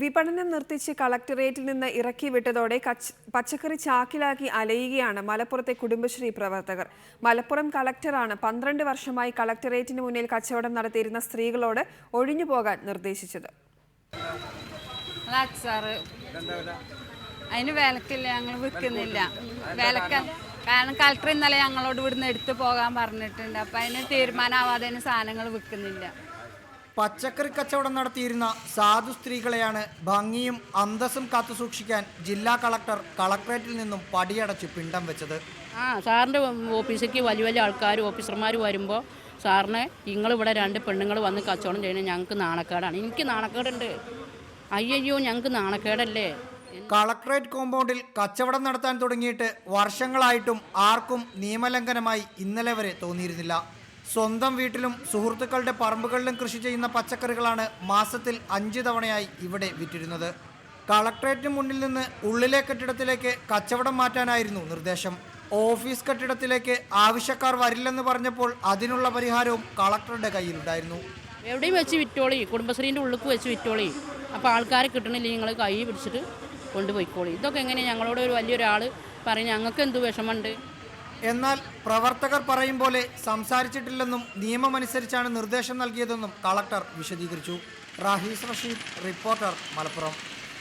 വിപണനം നിർത്തിച്ച് കളക്ടറേറ്റിൽ നിന്ന് ഇറക്കി വിട്ടതോടെ പച്ചക്കറി ചാക്കിലാക്കി അലയുകയാണ് മലപ്പുറത്തെ കുടുംബശ്രീ പ്രവർത്തകർ. മലപ്പുറം കളക്ടറാണ് പന്ത്രണ്ട് വർഷമായി കളക്ടറേറ്റിന് മുന്നിൽ കച്ചവടം നടത്തിയിരുന്ന സ്ത്രീകളോട് ഒഴിഞ്ഞു പോകാൻ നിർദ്ദേശിച്ചത്. അതിന് വിലക്കില്ല ഞങ്ങൾ വിൽക്കുന്നില്ല. വിലക്ക കാരണം കളക്ടർ ഇന്നലെ ഞങ്ങളോട് ഇവിടുന്ന് എടുത്തു പോകാൻ പറഞ്ഞിട്ടുണ്ട്. അപ്പം അതിന് തീരുമാനമാവാതെ സാധനങ്ങൾ വിൽക്കുന്നില്ല. പച്ചക്കറി കച്ചവടം നടത്തിയിരുന്ന സാധു സ്ത്രീകളെയാണ് ഭംഗിയും അന്തസ്സും കാത്തുസൂക്ഷിക്കാൻ ജില്ലാ കളക്ടർ കളക്ടറേറ്റിൽ നിന്നും പടിയടച്ച് പിണ്ടം വെച്ചത്. ആ സാറിന്റെ ഓഫീസിലേക്ക് വലിയ വലിയ ആൾക്കാർ ഓഫീസർമാർ വരുമ്പോൾ സാറിന് നിങ്ങളിവിടെ രണ്ട് പെണ്ണുങ്ങൾ വന്ന് കച്ചവടം ചെയ്യുന്നത് ഞങ്ങൾക്ക് നാണക്കേടാണ്. എനിക്ക് നാണക്കേടുണ്ട്. അയ്യയ്യോ ഞങ്ങൾക്ക് നാണക്കേടല്ലേ? കളക്ടറേറ്റ് കോമ്പൗണ്ടിൽ കച്ചവടം നടത്താൻ തുടങ്ങിയിട്ട് വർഷങ്ങളായിട്ടും ആർക്കും നിയമലംഘനമായി ഇന്നലെ വരെ തോന്നിയിരുന്നില്ല. സ്വന്തം വീട്ടിലും സുഹൃത്തുക്കളുടെ പറമ്പുകളിലും കൃഷി ചെയ്യുന്ന പച്ചക്കറികളാണ് മാസത്തിൽ അഞ്ച് തവണയായി ഇവിടെ വിറ്റിരുന്നത്. കളക്ട്രേറ്റിന് മുന്നിൽ നിന്ന് ഉള്ളിലെ കെട്ടിടത്തിലേക്ക് കച്ചവടം മാറ്റാനായിരുന്നു നിർദ്ദേശം. ഓഫീസ് കെട്ടിടത്തിലേക്ക് ആവശ്യക്കാർ വരില്ലെന്ന് പറഞ്ഞപ്പോൾ അതിനുള്ള പരിഹാരവും കളക്ടറുടെ കയ്യിലുണ്ടായിരുന്നു. എവിടെയും വെച്ച് വിറ്റോളി. കുടുംബശ്രീന്റെ ഉള്ളിൽ വെച്ച് വിറ്റോളി. അപ്പോൾ ആൾക്കാരെ കിട്ടണില്ല. നിങ്ങൾ കൈ പിടിച്ചിട്ട് കൊണ്ടുപോയിക്കോളി. ഇതൊക്കെ എങ്ങനെയാണ് ഞങ്ങളോട് ഒരു വലിയൊരാൾ പറയും ഞങ്ങൾക്ക് എന്ത് വിഷമമുണ്ട്? എന്നാൽ പ്രവർത്തകർ പറയും പോലെ സംസാരിച്ചിട്ടില്ലെന്നും നിയമമനുസരിച്ചാണ് നിർദ്ദേശം നൽകിയതെന്നും കളക്ടർ വിശദീകരിച്ചു. റാഹീസ് റഷീദ് റിപ്പോർട്ടർ മലപ്പുറം.